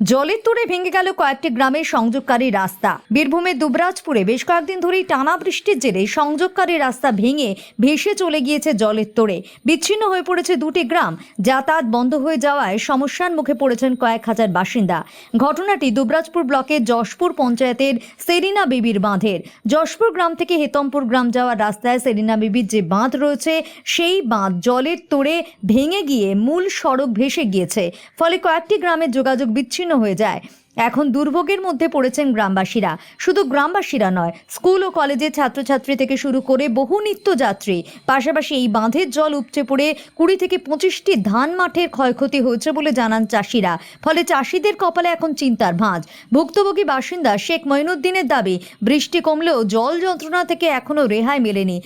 জলের তোড়ে ভেঙে গেল কয়েকটি গ্রামের সংযোগকারী রাস্তা। বীরভূমের দুবরাজপুরে বেশ কয়েকদিন ধরেই টানা বৃষ্টির জেরে সংযোগকারী রাস্তা ভেঙে ভেসে চলে গিয়েছে জলের তোড়ে। বিচ্ছিন্ন হয়ে পড়েছে দুটি গ্রাম। যাতায়াত বন্ধ হয়ে যাওয়ায় সমস্যার মুখে পড়েছেন কয়েক হাজার বাসিন্দা। ঘটনাটি দুবরাজপুর ব্লকের যশপুর পঞ্চায়েতের সেরিনা বিবির বাঁধের। যশপুর গ্রাম থেকে হেতমপুর গ্রাম যাওয়ার রাস্তায় সেরিনা বিবির যে বাঁধ রয়েছে, সেই বাঁধ জলের তোড়ে ভেঙে গিয়ে মূল সড়ক ভেসে গিয়েছে। ফলে কয়েকটি গ্রামের যোগাযোগ বিচ্ছিন্ন হয়ে যায়। এখন দুর্ভোগের মধ্যে পড়েছেন গ্রামবাসীরা। শুধু গ্রামবাসীরা নয়, স্কুল ও কলেজের ছাত্রছাত্রী থেকে শুরু করে বহু নিত্যযাত্রী। পাশাপাশি এই বাঁধের জল উপচে পড়ে কুড়ি থেকে পঁচিশটি ধান মাঠের ক্ষয়ক্ষতি হয়েছে বলে জানান চাষিরা। ফলে চাষিদের কপালে এখন চিন্তার ভাঁজ। ভুক্তভোগী বাসিন্দা শেখ মঈনুদ্দিনের দাবি, বৃষ্টি কমলেও জল যন্ত্রণা থেকে এখনও রেহাই মেলেনি।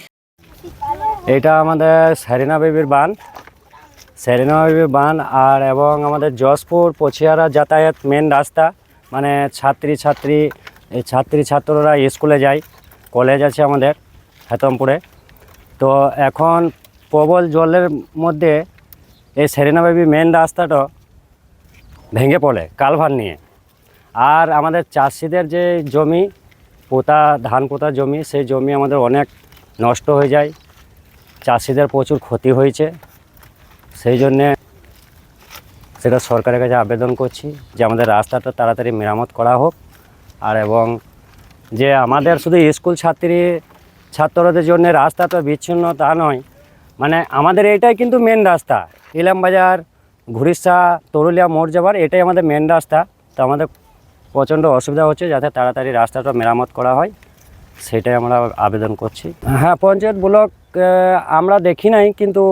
এটা আমাদের সেরিনা বেবির বান সেরিনা বেবির বান আর এবং আমাদের যশপুর পছিয়ারা যাতায়াত মেন রাস্তা। মানে ছাত্রী ছাত্রী ছাত্রী, ছাত্ররা স্কুলে যায় কলেজ আছে আমাদের, হেতমপুরে। তো এখন প্রবল জলের মধ্যে এই সেরিনা বেবি মেন রাস্তাটা ভেঙে পড়ে, কালভার নিয়ে। আর আমাদের চাষিদের যে জমি, পোতা, ধান পোতা জমি, সেই জমি আমাদের অনেক নষ্ট হয়ে যায়। চাষিদের প্রচুর ক্ষতি হয়েছে। সেই জন্যে সেটা সরকারের কাছে আবেদন করছি যে আমাদের রাস্তাটা তাড়াতাড়ি মেরামত করা হোক। আর এবং যে আমাদের শুধু স্কুল ছাত্রী, ছাত্রদের জন্য রাস্তাটা বিচ্ছিন্ন তা নয় মানে আমাদের এইটাই কিন্তু মেন রাস্তা। ইলামবাজার ঘুরিসা তরুলিয়া মোড় যাবার এটাই আমাদের মেন রাস্তা। তো আমাদের প্রচণ্ড অসুবিধা হচ্ছে যাতে তাড়াতাড়ি রাস্তাটা মেরামত করা হয়, সেটাই আমরা আবেদন করছি। হ্যাঁ পঞ্চায়েত ব্লক আমরা দেখি নাই, কিন্তু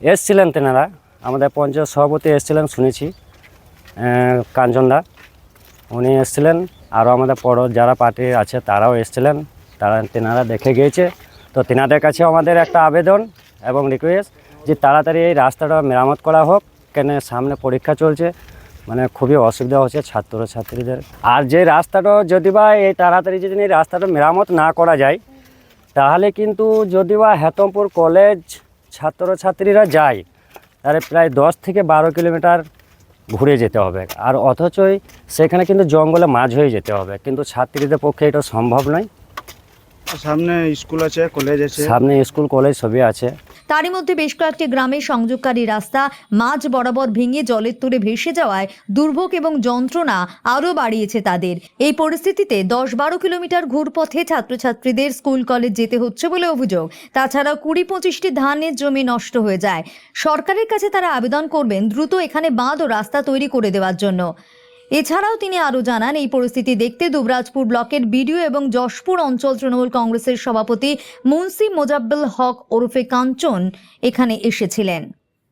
এসছিলেন তেনারা, আমাদের পঞ্চায়েত সভাপতি এসছিলেন শুনেছি কাঞ্চনদা। উনি এসছিলেন, আরও আমাদের পর যারা পার্টি আছে তারাও এসছিলেন, তারা তেনারা দেখে গিয়েছে। তো তেনাদের কাছে আমাদের একটা আবেদন এবং রিকোয়েস্ট যে তাড়াতাড়ি এই রাস্তাটা মেরামত করা হোক, কেন সামনে পরীক্ষা চলছে মানে খুবই অসুবিধা হচ্ছে ছাত্র ছাত্রীদের আর যে রাস্তাটা যদি বা এই তাড়াতাড়ি যদি এই রাস্তাটা মেরামত না করা যায়, তাহলে কিন্তু যদি বা হেতমপুর কলেজ ছাত্রছাত্রীরা যায় তাহলে প্রায় দশ থেকে বারো কিলোমিটার ঘুরে যেতে হবে। আর অথচই সেখানে কিন্তু জঙ্গলে মাঝ হয়ে যেতে হবে। কিন্তু ছাত্রীদের পক্ষে এটা সম্ভব নয়। সামনে স্কুল আছে কলেজ আছে। সামনে স্কুল কলেজ সবই আছে। তারই মধ্যে বেশ কয়েকটি গ্রামে সংযোগকারী রাস্তা মাঝ বরাবর ভেঙে জলের তোড়ে ভেসে যাওয়ায় দুর্ভোগ এবং যন্ত্রণা আরও বাড়িয়েছে তাদের। এই পরিস্থিতিতে দশ বারো কিলোমিটার ঘুরপথে ছাত্রছাত্রীদের স্কুল কলেজ যেতে হচ্ছে বলে অভিযোগ। তাছাড়া কুড়ি পঁচিশটি ধানের জমি নষ্ট হয়ে যায়। সরকারের কাছে তারা আবেদন করবেন দ্রুত এখানে বাঁধ ও রাস্তা তৈরি করে দেওয়ার জন্য। এছাড়াও তিনি আরও জানান, এই পরিস্থিতি দেখতে দুবরাজপুর ব্লকের বিডিও এবং যশপুর অঞ্চল তৃণমূল কংগ্রেসের সভাপতি মুন্সি মোজাব্বেল হক ওরফে কাঞ্চন এখানে এসেছিলেন।